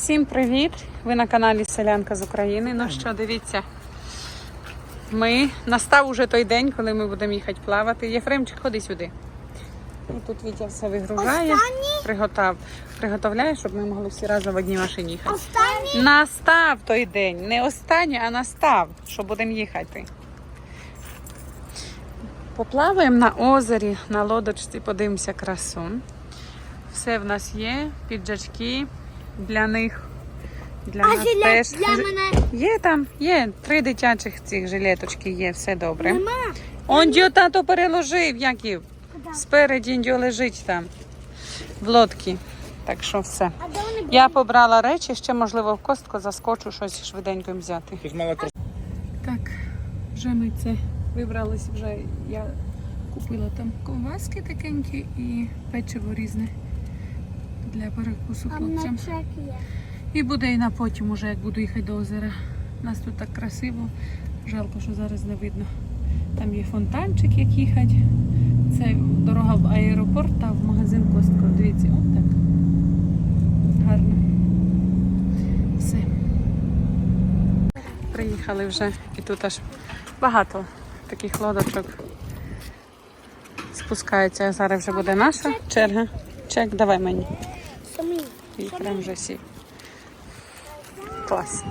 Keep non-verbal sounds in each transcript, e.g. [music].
Всім привіт! Ви на каналі Селянка з України. Ну що, дивіться. Ми настав уже той день, коли ми будемо їхати плавати. Єфремчик, ходи сюди. І тут Вітя все вигружає, приготав, приготовляє, щоб ми могли всі разом в одній машині їхати. Останній Настав той день. Не останній, а настав, що будемо їхати. Поплаваємо на озері, на лодочці, подивимося красу. Все в нас є, піджачки для них. Для а нас жилет теж. для мене Є там, є три дитячих цих жилеточки, є, все добре. нема. Он дьо тато переложив, Яків. Куди? Спереді дьо лежить там, в лодці. Так що все. Я побрала речі, ще можливо в костку заскочу щось швиденько взяти. Так, вже ми це вибрались. Вже я купила там ковбаски такенькі і печиво різне для перекусу хлопцям. І буде і на потім, уже як буду їхати до озера. У нас тут так красиво. Жалко, що зараз не видно. Там є фонтанчик, як їхати. Це дорога в аеропорт та в магазин Костко. Дивіться, от так. Гарно. Все. Приїхали вже і тут аж багато таких лодочок. Спускаються. Зараз вже буде наша черга. Чек, давай мені. І прям вже всі. Клас.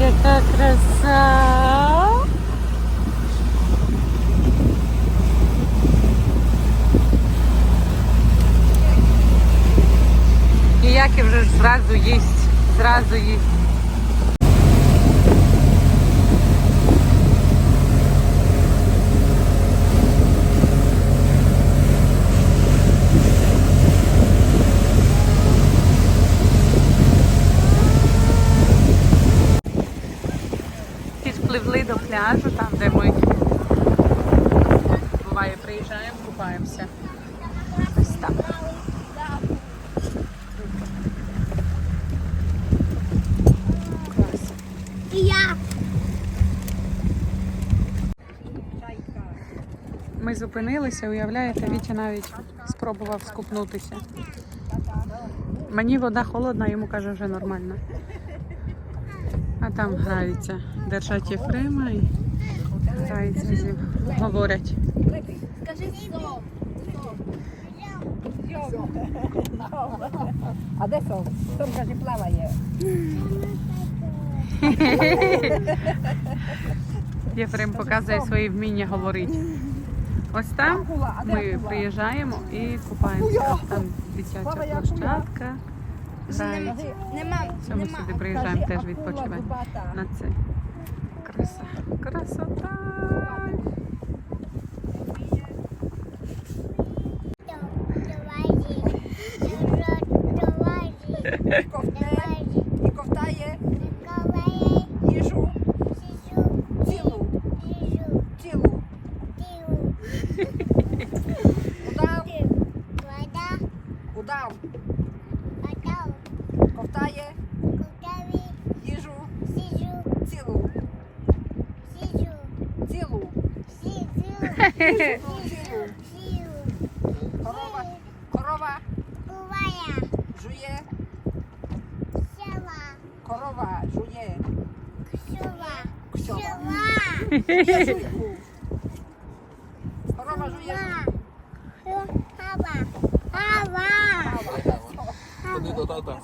Яка краса! І як вже зразу їсть, зразу їсть. Підпливли до пляжу, там де ми буває приїжджаємо, купаємося. Ось так. Клас. І я. Ми зупинилися, уявляєте, Вітя навіть спробував скупнутися. Мені вода холодна, йому каже, вже нормально. А там граються. Держать Єфрема і граються з ним. Говорять. Скажи сов. А де сом? Сом каже плаває. [laughs] Єфрем показує свої вміння говорити. Ось там ми приїжджаємо і купаємося. Там дитяча площадка. Грають. Нема. Ми сюди приїжджаємо теж відпочивати. на це. Краса. Красота. Давай. ковтне, Корова, корова жує, корова жує. Жує жуйку. Корова жує жуйку. Ходи до тата.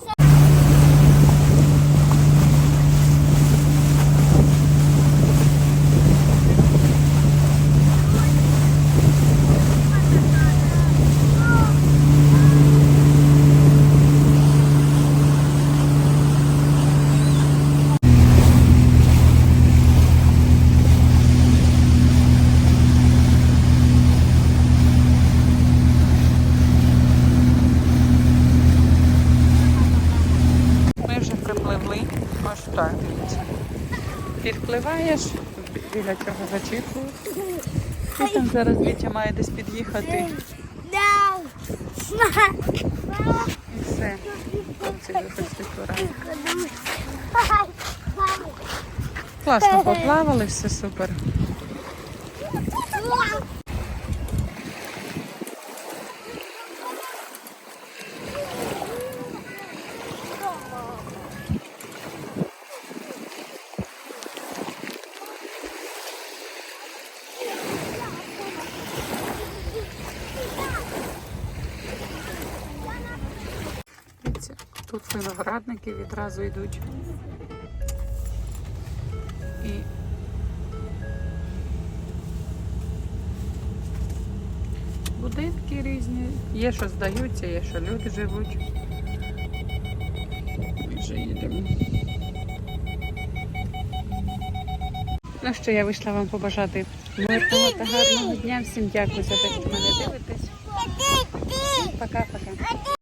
Ми вже припливли. Ось так, дивіться. Підпливаєш біля цього зачіпу. І там зараз Вітя має десь під'їхати. І все. Хлопці почти пора. класно поплавали, все супер. Дивіться, тут виноградники відразу йдуть. І будинки різні. Є, що здаються, є, що люди живуть. Ми вже їдемо. Ну що, я вийшла вам побажати мирного та гарного дня. Всім дякую за те, що мене дивитесь. Всім пока-пока.